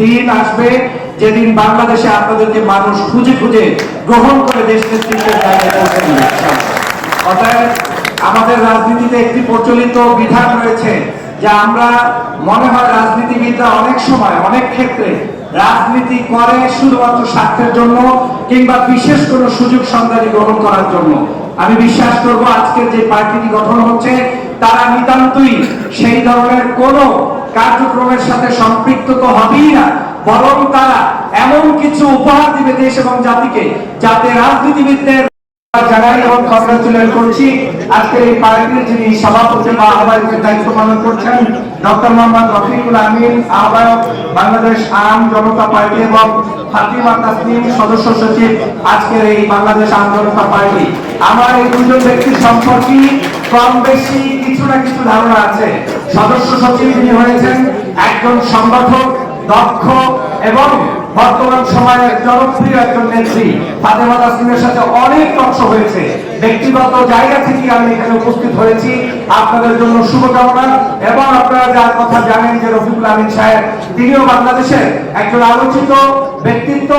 দিন আসবে, যেদিন বাংলাদেশে আপনাদেরকে মানুষ খুঁজে খুঁজে গ্রহণ করে দেশ নেতৃত্বের জায়গায় পৌঁছে অতএব আমাদের রাজনীতিতে একটি প্রচলিত বিধান রয়েছে যে আমরা, মনে হয় রাজনীতিবিদরা অনেক সময়, অনেক ক্ষেত্রে রাজনীতি করে শুধুমাত্র স্বার্থের জন্য কিংবা বিশেষ কোনো সুযোগ সন্ধানী গ্রহণ করার জন্য। আমি বিশ্বাস করব আজকের যে পার্টিটি গঠন হচ্ছে, তারা নিতান্তই সেই ধরনের কোনো কার্যক্রমের সাথে সম্পৃক্ত তো হবেই না, বরং তারা এমন কিছু উপহার দিবে দেশ এবং জাতিকে, যাতে রাজনীতিবিদদের বাংলাদেশ এবং সদস্য আজকের এই বাংলাদেশ আম আমার এই দুজন ব্যক্তির সম্পর্কে কম বেশি কিছু না কিছু ধারণা আছে। সদস্য সচিব যিনি হয়েছেন একজন সংগঠক দক্ষ এবং বর্তমান সময়ের জনপ্রিয় একজন নেত্রী। ফাতেমা তাসলিমের সাথে অনেক তৎস হয়েছে। ব্যক্তিগত জায়গা থেকে আমি এখানে উপস্থিত হয়েছি। আপনাদের জন্য শুভকামনা এবং আপনারা যার কথা জানেন যে রফিকুল আমিন সাহেব, তিনিও বাংলাদেশের একজন আলোচিত ব্যক্তিত্ব।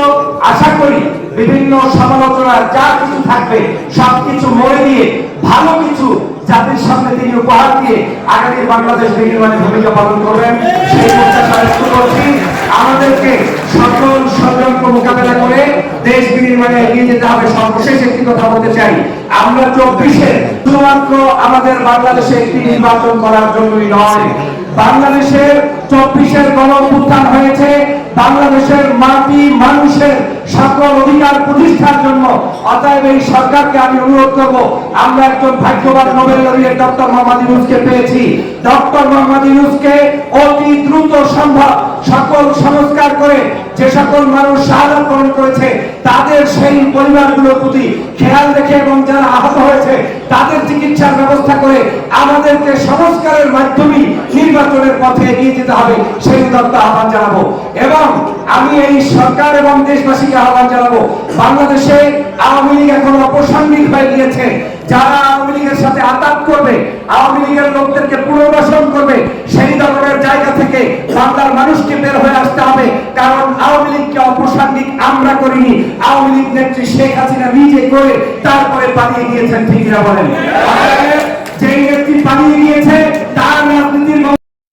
আশা করি বিভিন্ন সমালোচনা যা কিছু থাকবে, সবকিছু মরে দিয়ে ভালো কিছু জাতির সামনে তিনি উপহার দিয়ে আগামী বাংলাদেশ বিনির্মাণে ভূমিকা পালন করবেন। সেই প্রত্যাশা ব্যক্ত করছি। আমাদেরকে সকল ষড়যন্ত্র মোকাবেলা করে দেশ বিনির্মাণে এগিয়ে যেতে হবে। সর্বশেষ একটি কথা বলতে চাই। আমরা চব্বিশে শুধুমাত্র আমাদের বাংলাদেশে একটি নির্বাচন করার জন্যই নয়। বাংলাদেশের চব্বিশের গণ হয়েছে। বাংলাদেশের মাটি মানুষের সকল অধিকার প্রতিষ্ঠার জন্য। অতএব এই সরকারকে আমি অনুরোধ করব, আমরা একজন ভাগ্যবান নোবেল লরিয়েট ডক্টর মোহাম্মদ ইউনুসকে পেয়েছি। ডক্টর মোহাম্মদ ইউনুসকে অতি দ্রুত সম্ভব সকল সংস্কার করে যে সকল মানুষ শাহাদত বরণ করেছে, তাদের সেই পরিবারগুলোর প্রতি খেয়াল রেখে এবং যারা আহত হয়েছে তাদের চিকিৎসার ব্যবস্থা করে আমাদেরকে সংস্কারের মাধ্যমে নির্বাচনের পথে এগিয়ে যেতে হবে, সেই উদাত্ত আহ্বান জানাব। এবং আমি এই সরকার এবং দেশবাসীকে আহ্বান জানাব, বাংলাদেশে আওয়ামী লীগ এখন অপ্রাসঙ্গিক হয়ে গিয়েছে। যারা আওয়ামী লীগের সাথে আতাত করবে, আওয়ামী লীগের লোকদেরকে পুনর্বাসন করবে, সেই ধরনের জায়গা থেকে বাংলার মানুষকে বের হয়ে আসতে হবে, কারণ আওয়ামী লীগকে অপ্রাসঙ্গিক আমরা করিনি। নেত্রী শেখ হাসিনা নিজে করে তারপরে পালিয়ে গিয়েছেন, ঠিক না বলেন? যেই নেত্রী পালিয়ে গিয়েছে, তার রাজনীতির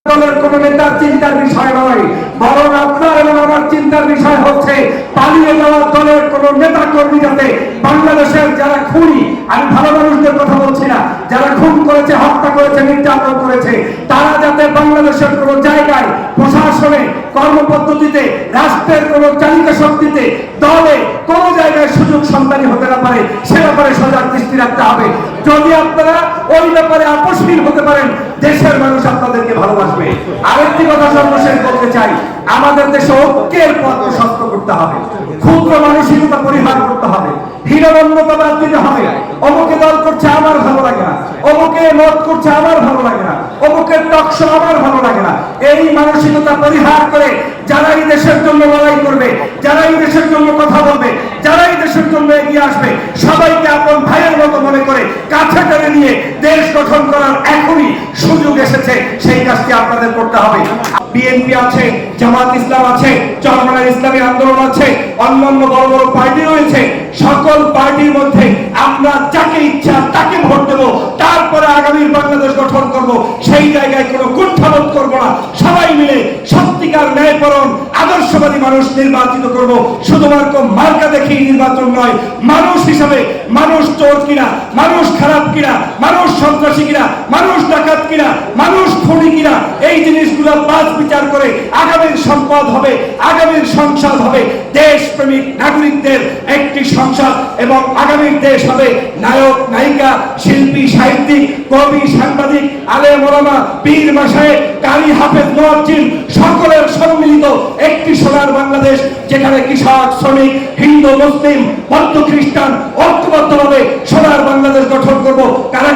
দলের কোন নেতার চিন্তার বিষয় নয়, বরং আপনার এবং আমার চিন্তার বিষয় হচ্ছে, পালিয়ে যাওয়া দলের কোন নেতা কর্মী যাতে বাংলাদেশের যারা খুনি, আমি ভালো মানুষদের কথা বলছি না, যারা খুন করেছে, হত্যা করেছে, নির্যাতন করেছে, তারা যাতে বাংলাদেশের কোন জায়গায় প্রশাসনে কর্মপদ্ধতিতে, রাষ্ট্রের কোন চালিকা শক্তিতে, দলে কোন জায়গায় সুযোগ সন্তানী হতে না পারে, সে ব্যাপারে সজাগ দৃষ্টি রাখতে হবে। যদি আপনারা ওই ব্যাপারে আপোষহীন হতে পারেন, দেশের মানুষ আপনাদেরকে ভালোবাসবে। আরেকটি কথা সর্বশেষ বলতে চাই, আমাদের দেশে ঐক্যের পথ প্রশস্ত করতে হবে। ক্ষুদ্র মানসিকতা পরিহার করতে হবে। হীনবন্ধতা বাদ দিতে হবে। অমুকে দল করছে আমার ভালো লাগে না। অমুকে মত করছে আমার ভালো লাগে না। টকশো আমার ভালো লাগে না। এই মানসিকতা পরিহার করে যারা এই দেশের জন্য লড়াই করবে, যারা এই দেশের জন্য কথা বলবে, যারা এই দেশের জন্য এগিয়ে আসবে, সবাইকে আপন ভাইয়ের মতো মনে করে কাছে টেনে নিয়ে দেশ গঠন করার এখনই সুযোগ এসেছে। সেই কাজটি আপনাদের করতে হবে। বিএনপি আছে, জামাত ইসলাম আছে চরমনার ইসলামী আন্দোলন আছে অন্যান্য বড় বড় পার্টি রয়েছে, সকল পার্টির মধ্যে আমরা যাকে ইচ্ছা তাকে ভোট দেবো। তারপরে আগামীর বাংলাদেশ গঠন করব। সেই জায়গায় কোনো কুণ্ঠাবোধ করব না। সবাই মিলে সত্যিকার ন্যায়পরণ আদর্শবাদী মানুষ নির্বাচিত করব। শুধুমাত্র মার্কা দেখেই নির্বাচন নয়, মানুষ হিসাবে মানুষ চোর কিনা, মানুষ খারাপ কিনা, মানুষ সন্ত্রাসী কিনা, মানুষ ডাকাত কিনা, মানুষ খুনি কিনা, এই জিনিসগুলো বাদ বিচার করে আগামীর সম্পদ হবে, আগামীর সংসদ হবে দেশপ্রেমিক নাগরিকদের একটি সংসদ এবং আগামীর দেশ হবে নায়ক, নায়িকা, শিল্পী, সাহিত্যিক, কবি, সাংবাদিক আলে মোলামা পীর মাসায় কারি, হাফেজ, মুয়াজ্জিন সকলের সম্মিলিত একটি সোনার বাংলাদেশ যেখানে কৃষক, শ্রমিক, হিন্দু, মুসলিম, বৌদ্ধ, খ্রিস্টান ঐক্যবদ্ধভাবে সোনার বাংলাদেশ গঠন করব। কারা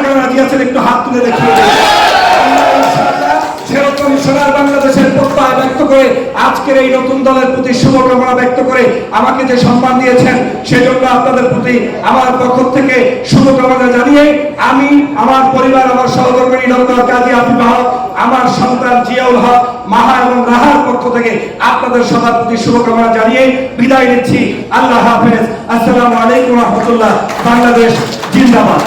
আজকের এই নতুন দলের প্রতি শুভকামনা ব্যক্ত করে আমাকে যে সম্মান দিয়েছেন, সেজন্য আপনাদের প্রতি আমার পক্ষ থেকে শুভকামনা জানিয়ে আমি আমার পরিবার, আমার সহকর্মী ডক্টর কাজী আফিফ আমার সন্তান জিয়াউল হক, মাহা এবং রাহার পক্ষ থেকে আপনাদের সবার প্রতি শুভকামনা জানিয়ে বিদায় নিচ্ছি। আল্লাহ হাফেজ। আসসালামু আলাইকুম রহমতুল্লাহ। বাংলাদেশ জিন্দাবাদ।